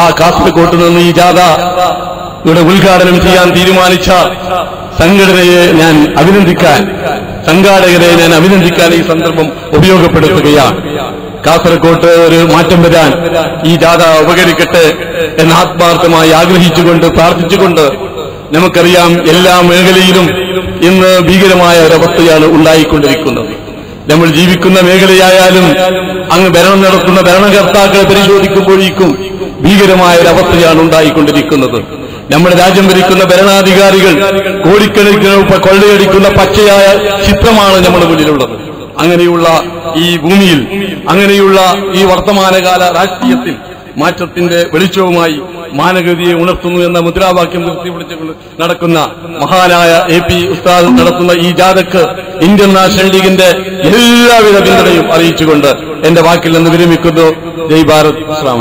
ആ കാസർകോട്ട് നിന്ന് ഈ ജാഥ ഇവിടെ ഉദ്ഘാടനം ചെയ്യാൻ തീരുമാനിച്ച സംഘടനയെ ഞാൻ അഭിനന്ദിക്കാൻ സംഘാടകരെ ഞാൻ അഭിനന്ദിക്കാൻ ഈ സന്ദർഭം ഉപയോഗപ്പെടുത്തുകയാണ്. കാസർകോട്ട് ഒരു മാറ്റം വരാൻ ഈ ജാഥ ഉപകരിക്കട്ടെ എന്ന് ആത്മാർത്ഥമായി ആഗ്രഹിച്ചുകൊണ്ട് പ്രാർത്ഥിച്ചുകൊണ്ട് നമുക്കറിയാം എല്ലാ മേഖലയിലും ഇന്ന് ഭീകരമായ ഒരവസ്ഥയാണ് ഉണ്ടായിക്കൊണ്ടിരിക്കുന്നത്. നമ്മൾ ജീവിക്കുന്ന മേഖലയായാലും അങ്ങ് ഭരണം നടത്തുന്ന ഭരണകർത്താക്കളെ പരിശോധിക്കുമ്പോഴേക്കും ഭീകരമായ അവസ്ഥയാണ് ഉണ്ടായിക്കൊണ്ടിരിക്കുന്നത്. നമ്മുടെ രാജ്യം ഭരിക്കുന്ന ഭരണാധികാരികൾ കോടിക്കണക്കിന് കൊള്ളയടിക്കുന്ന പച്ചയായ ചിത്രമാണ് നമ്മുടെ മുന്നിലുള്ളത്. അങ്ങനെയുള്ള ഈ ഭൂമിയിൽ അങ്ങനെയുള്ള ഈ വർത്തമാനകാല രാഷ്ട്രീയത്തിൽ മാറ്റത്തിന്റെ വെളിച്ചവുമായി മാനഗതിയെ ഉണർത്തുന്നു എന്ന മുദ്രാവാക്യം നിർത്തിപ്പിടിച്ചുകൊണ്ട് നടക്കുന്ന മഹാനായ എ പി ഉസ്താദ് നടത്തുന്ന ഈ ജാഥക്ക് ഇന്ത്യൻ നാഷണൽ ലീഗിന്റെ എല്ലാവിധ പിന്തുണയും അറിയിച്ചുകൊണ്ട് എന്റെ വാക്കിൽ നിന്ന് വിരമിക്കുന്നു. ജയ് ഭാരത്. അസ്ലാം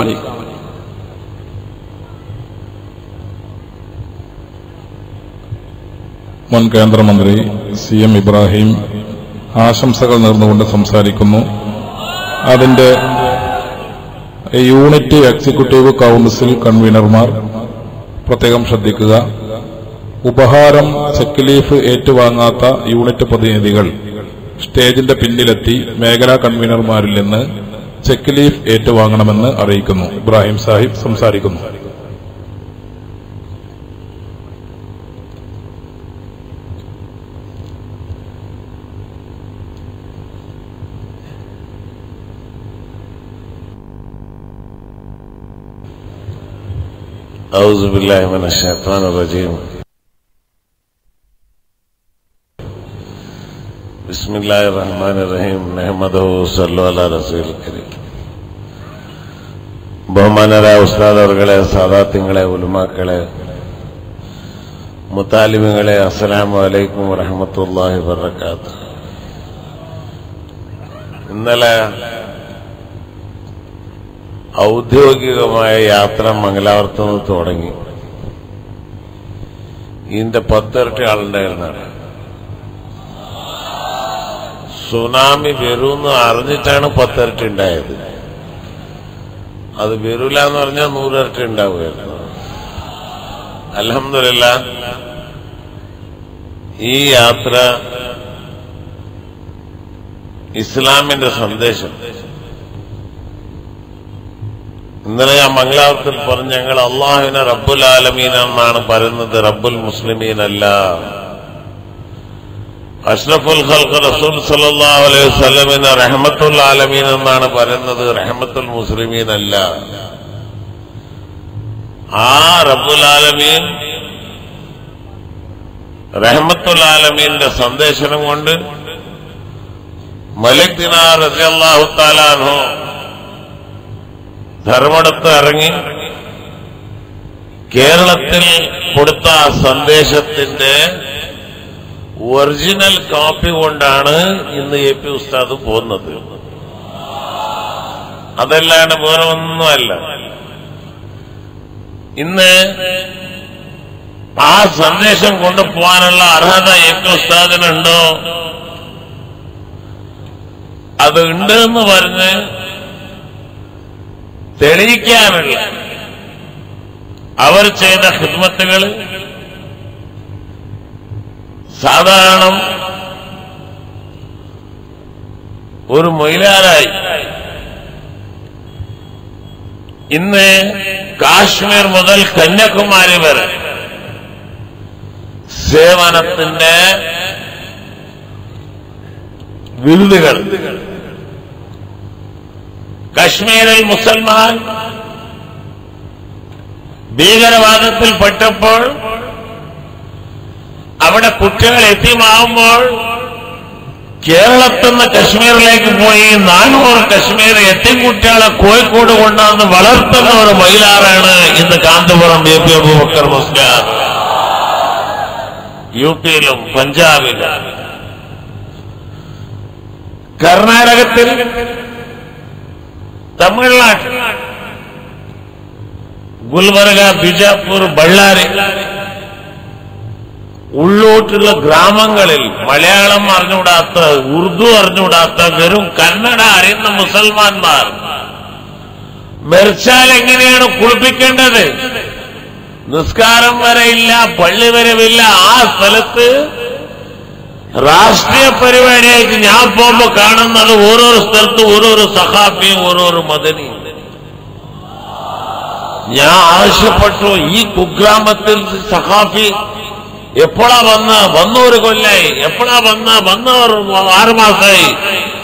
മുൻ കേന്ദ്രമന്ത്രി സി എം ഇബ്രാഹിം ആശംസകൾ നേർന്നുകൊണ്ട് സംസാരിക്കുന്നു. അതിന്റെ യൂണിറ്റ് എക്സിക്യൂട്ടീവ് കൌൺസിൽ കൺവീനർമാർ പ്രത്യേകം ശ്രദ്ധിക്കുക. ഉപഹാരം ചെക്ക് ലീഫ് ഏറ്റുവാങ്ങാത്ത യൂണിറ്റ് പ്രതിനിധികൾ സ്റ്റേജിന്റെ പിന്നിലെത്തി മേഖലാ കൺവീനർമാരിൽ നിന്ന് ചെക്ക് ലീഫ് ഏറ്റുവാങ്ങണമെന്ന് അറിയിക്കുന്നു. ഇബ്രാഹിം സാഹിബ് സംസാരിക്കുന്നു. أعوذ بالله من الشيطان الرجيم بسم الله الرحمن الرحيم نحمده صلى على رسول الكريم ബഹുമാനരായ ഉസ്താദ് അവർകളെ സാദാത്യങ്ങളെ ഉലുമാക്കളെ മുത്താലിമുകളെ അസ്സലാമു അലൈക്കും വറഹമത്തല്ലാഹി വബർക്കാത്ത് ഇന്നലെ ഔദ്യോഗികമായ യാത്ര മംഗലാപുരത്ത് നിന്ന് തുടങ്ങി. ഇതിന്റെ പത്തിരട്ടി ആളുണ്ടായിരുന്നാണ് സുനാമി വരുമെന്ന് അറിഞ്ഞിട്ടാണ് പത്തിരട്ടി ഉണ്ടായത്. അത് വരൂല എന്ന് പറഞ്ഞാൽ നൂറിരട്ടി ഉണ്ടാവുകയായിരുന്നു അലഹമില്ല ഈ യാത്ര ഇസ്ലാമിന്റെ സന്ദേശം. ഇന്നലെ ഞാൻ മംഗലാപുരത്തിൽ പറഞ്ഞു ഞങ്ങൾ അള്ളാഹുവിനെ റബ്ബുൽ ആലമീൻ എന്നാണ് പറയുന്നത്. റബ്ബുൽ മുസ്ലിമീൻ അല്ല അഷ്റഫുൽ ഖൽഖ് റസൂൽ സല്ലല്ലാഹു അലൈഹി വസല്ലമിനെ റഹ്മത്തുൽ ആലമീൻ എന്നാണ് പറയുന്നത്. റഹ്മത്തുൽ മുസ്ലിമീൻ അല്ല ആ റബ്ബുൽ ആലമീൻ റഹ്മത്തുൽ ആലമീന്റെ സന്ദേശനം കൊണ്ട് മലിക് ദിനാർ റസിയല്ലാഹു തആല അൻഹു ധർമ്മടത്ത് ഇറങ്ങി കേരളത്തിൽ കൊടുത്ത സന്ദേശത്തിന്റെ ഒറിജിനൽ കോപ്പി കൊണ്ടാണ് ഇന്ന് എ പി ഉസ്താദ് പോകുന്നത്. അതല്ലാണ്ട് വേറെ ഒന്നുമല്ല. ഇന്ന് ആ സന്ദേശം കൊണ്ടുപോകാനുള്ള അർഹത എ പി ഉസ്താദിനുണ്ടോ? അത് ഉണ്ട് എന്ന് പറഞ്ഞ് തെളിയിക്കാനുള്ള അവർ ചെയ്ത ഹിദ്മത്തുകൾ സാധാരണ ഒരു മൊയിലാരായി. ഇന്ന് കാശ്മീർ മുതൽ കന്യാകുമാരി വരെ സേവനത്തിന്റെ വിരുദുകൾ കശ്മീരിൽ മുസൽമാൻ ഭീകരവാദത്തിൽ പെട്ടപ്പോൾ അവിടെ കുട്ടികൾ എത്തിമാവുമ്പോൾ കേരളത്തിൽ നിന്ന് കശ്മീരിലേക്ക് പോയി നാനൂറ് കശ്മീർ എത്തിയും കുട്ടികളെ കോഴിക്കോട് കൊണ്ടുവന്ന് വളർത്തുന്ന ഒരു മയിലാറാണ് ഇന്ന് കാന്തപുരം എ പി അബൂബക്കർ മുസ്ലിം യു പിയിലും പഞ്ചാബിലും. കർണാടകത്തിൽ തമിഴ്നാട്ടിൽ ഗുൽബർഗ ബിജാപൂർ ബಳ್ಳാരി ഉള്ളോട്ടുള്ള ഗ്രാമങ്ങളിൽ മലയാളം അറിഞ്ഞുകൂടാത്ത ഉറുദു അറിഞ്ഞുകൂടാത്ത വെറും കന്നഡ അറിയുന്ന മുസൽമാന്മാർ മരിച്ചാൽ എങ്ങനെയാണ് കുളിപ്പിക്കേണ്ടത്? നിസ്കാരം വരെയില്ല പള്ളി വരവില്ല ആ സ്ഥലത്ത് രാഷ്ട്രീയ പരിപാടിയായിട്ട് ഞാൻ പോകുമ്പോ കാണുന്നത് ഓരോരോ സ്ഥലത്ത് ഓരോരോ സഹാബിയും ഓരോരോ മദനിയും. ഞാൻ ആവശ്യപ്പെട്ടു. ഈ കുഗ്രാമത്തിൽ സഹാഫി എപ്പോഴാ വന്ന്? വന്ന ഒരു കൊല്ലായി. എപ്പോഴാ വന്ന? വന്ന ആറുമാസമായി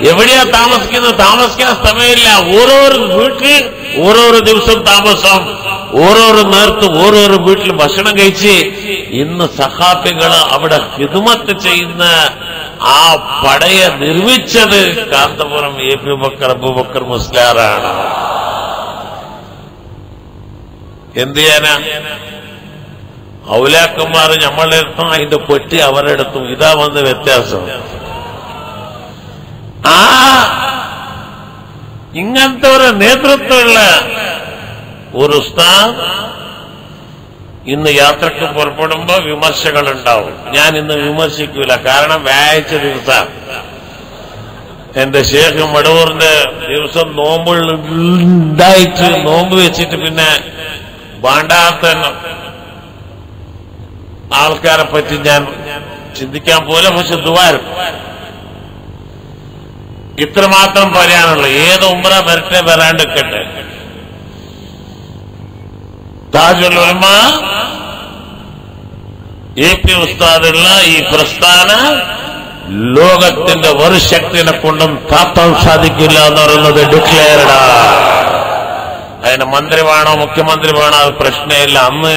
എവിടെയാ താമസിക്കുന്നത്? താമസിക്കാൻ സമയമില്ല. ഓരോരോ വീട്ടിൽ ഓരോരോ ദിവസം താമസം ഓരോരോ നേരത്തും ഓരോരോ വീട്ടിൽ ഭക്ഷണം കഴിച്ച് ഇന്ന് സഹാബികൾ അവിടെ ഹിതുമത്ത് ചെയ്യുന്ന ആ പടയെ നിർമ്മിച്ചത് കാന്തപുരം എ പി ബക്കർ അബൂബക്കർ മുസ്ലാറാണ്. എന്ത് ചെയ്യാനാ? ഔലാക്കന്മാർ നമ്മളുടെ അടുത്തും അതിന്റെ പെട്ടി അവരുടെ അടുത്തും. ഇതാ വന്ന വ്യത്യാസം. ആ ഇങ്ങനത്തെ ഒരു നേതൃത്വമുള്ള ഒരു ഉസ്താദ് ഇന്ന് യാത്രയ്ക്ക് പുറപ്പെടുമ്പോ വിമർശകൾ ഉണ്ടാവും ഞാൻ ഇന്ന് വിമർശിക്കൂല. കാരണം വ്യാഴാഴ്ച ദിവസം. എന്റെ ശേഖ് മടവൂറിന്റെ ദിവസം നോമ്പ് ഉണ്ടായിട്ട് നോമ്പ് വെച്ചിട്ട് പിന്നെ വേണ്ടാത്ത ആൾക്കാരെ പറ്റി ഞാൻ ചിന്തിക്കാൻ പോലെ പക്ഷെ ദുവാരും ഇത്രമാത്രം പറയാനുള്ളൂ. ഏത് ഉമ്ര വരട്ടെ വരാണ്ടിക്കട്ടെ താജുൽ ഉൽമ എ പി ഉസ്താദുള്ള ഈ പ്രസ്ഥാന ലോകത്തിന്റെ ഒരു ശക്തിനെ കൊണ്ടും താത്താൻ സാധിക്കില്ല എന്ന് പറയുന്നത് ഡിക്ലെയർഡാ അതിന് മന്ത്രി വേണോ മുഖ്യമന്ത്രി വേണോ അത് പ്രശ്നമില്ല. അന്ന്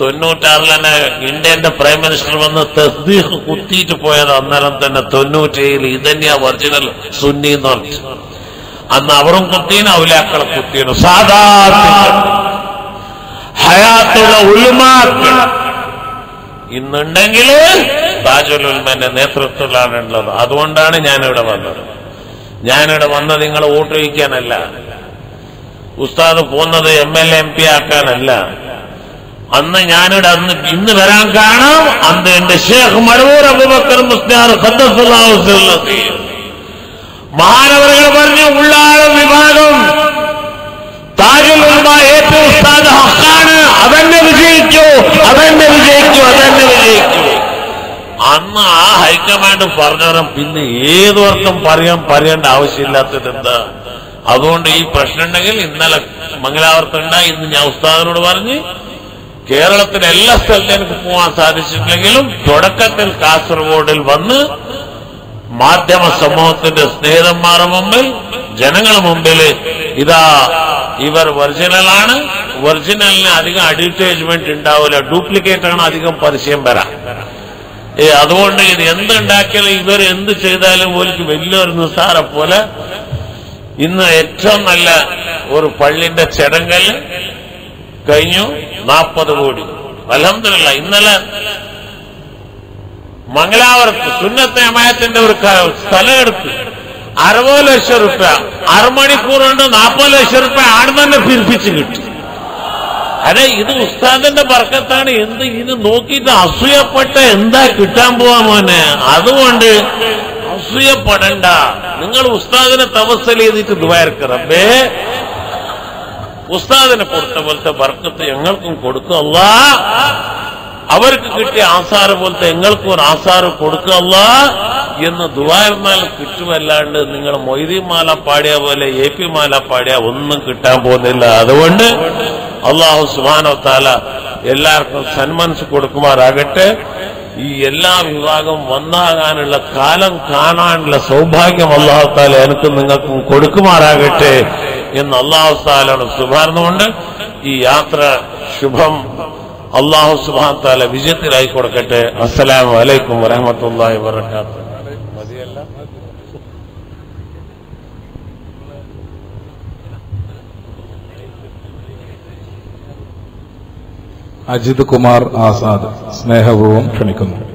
തൊണ്ണൂറ്റാറിൽ തന്നെ ഇന്ത്യന്റെ പ്രൈം മിനിസ്റ്റർ വന്ന് തസ്ദീഖ് കുത്തിയിട്ട് പോയത് അന്നേരം തന്നെ തൊണ്ണൂറ്റേഴിൽ ഇതന്നെയാ ഒറിജിനൽ സുന്നി എന്ന് പറഞ്ഞു അന്ന് അവറും കുത്തീന് ഔലാക്കളെ കുത്തീനു സാധാരണ ഹയാത്തുള്ള ഉലുമാക്കൾ. ഇന്നുണ്ടെങ്കിൽ താജുൽ ഉൽമന്റെ നേതൃത്വത്തിലാണ് ഉള്ളത് അതുകൊണ്ടാണ് ഞാനിവിടെ വന്നത്. ഞാനിവിടെ വന്നത് നിങ്ങൾ വോട്ട് ചോദിക്കാനല്ല ഉസ്താദ് പോകുന്നത് എം എൽ എം പി ആക്കാനല്ല. അന്ന് ഞാനിവിടെ അന്ന് ഇന്ന് വരാൻ കാണാം അന്ന് എന്റെ ഷേഖ് മഴവൂർ അബുബക്കർ മുസ്ലിയാർ മഹാനവറുകൾ പറഞ്ഞു ഉള്ളാഴ വിഭാഗം ഉലമ ഏറ്റവും ഹക്കാണ്. അതന്നെ വിജയിച്ചു അതന്നെ വിജയിച്ചു അതന്നെ വിജയിച്ചു അന്ന് ആ ഹൈക്കമാൻഡ് പറഞ്ഞാലും പിന്നെ ഏതൊർക്കും പറയാൻ പറയേണ്ട ആവശ്യമില്ലാത്തത് എന്താ? അതുകൊണ്ട് ഈ പ്രശ്നം ഉണ്ടെങ്കിൽ ഇന്നലെ മംഗലാവർത്തുണ്ടായി ഇന്ന് ഞാൻ ഉസ്താദിനോട് പറഞ്ഞ് കേരളത്തിലെ എല്ലാ സ്ഥലത്തും എനിക്ക് പോകാൻ സാധിച്ചിട്ടില്ലെങ്കിലും തുടക്കത്തിൽ കാസർഗോഡിൽ വന്ന് മാധ്യമ സമൂഹത്തിന്റെ സ്നേഹിതന്മാരുടെ മുമ്പിൽ ജനങ്ങളുടെ മുമ്പിൽ ഇതാ ഇവർ ഒറിജിനലാണ് ഒറിജിനലിന് അധികം അഡ്വർടൈസ്മെന്റ് ഉണ്ടാവില്ല. ഡ്യൂപ്ലിക്കേറ്റ് ആണ് അധികം പരസ്യം വരാം. ഏ അതുകൊണ്ട് ഇത് എന്തുണ്ടാക്കിയാലും ഇവർ എന്ത് ചെയ്താലും പോലും വലിയൊരു നിസ്സാരം പോലെ ഇന്ന് ഏറ്റവും നല്ല ഒരു പള്ളിന്റെ ചടങ്ങൽ കഴിഞ്ഞു നാൽപ്പത് കോടി. അലഹമില്ല ഇന്നലെ മംഗലാവർക്ക് സുന്നത്തെ അമയത്തിന്റെ ഒരു സ്ഥലം എടുത്ത് അറുപത് ലക്ഷം റുപ്യ അരമണിക്കൂർ കൊണ്ട് നാൽപ്പത് ലക്ഷം റുപ്യ ആണ് തന്നെ പിരിപ്പിച്ച് കിട്ടി. അതെ ഇത് ഉസ്താദിന്റെ ബർക്കത്താണ്. എന്ത് ഇത് നോക്കിയിട്ട് അസൂയപ്പെട്ട എന്താ കിട്ടാൻ പോവാ മോനെ? അതുകൊണ്ട് അസൂയപ്പെടണ്ട. നിങ്ങൾ ഉസ്താദിനെ തപസ്സൽ ചെയ്തിട്ട് ദ്വാരക്ക് റബ്ബേ. ഉസ്താദിനെ കൊടുത്ത പോലത്തെ ബർക്കത്ത് ഞങ്ങൾക്കും കൊടുക്കല്ല അവർക്ക് കിട്ടിയ ആസാറ് പോലത്തെ ഞങ്ങൾക്കും ഒരു ആസാറ് കൊടുക്കല്ല എന്ന് ദുവായിരുന്നാൽ കിട്ടുമല്ലാണ്ട് നിങ്ങൾ മൊയ്തി മാല പാടിയ പോലെ എ പി മാല പാടിയ ഒന്നും കിട്ടാൻ പോകുന്നില്ല. അതുകൊണ്ട് അള്ളാഹു സുബാനോ താല എല്ലാവർക്കും സന്മനസ് കൊടുക്കുമാറാകട്ടെ. ഈ എല്ലാ വിഭാഗം വന്നാകാനുള്ള കാലം കാണാനുള്ള സൗഭാഗ്യം അള്ളാഹു താല എനിക്കും നിങ്ങൾക്കും കൊടുക്കുമാറാകട്ടെ. എന്ന് അള്ളാഹു താലാണ് സുഭാർന്നുകൊണ്ട് ഈ യാത്ര ശുഭം. അള്ളാഹു സുബാൻ താല വിജയത്തിലായി കൊടുക്കട്ടെ. അസ്സലാമു അലൈക്കും വരഹമത്തല്ലാഹി വരക്കാത്ത അജിത് കുമാർ ആസാദ് സ്നേഹപൂർവം ക്ഷണിക്കുന്നു.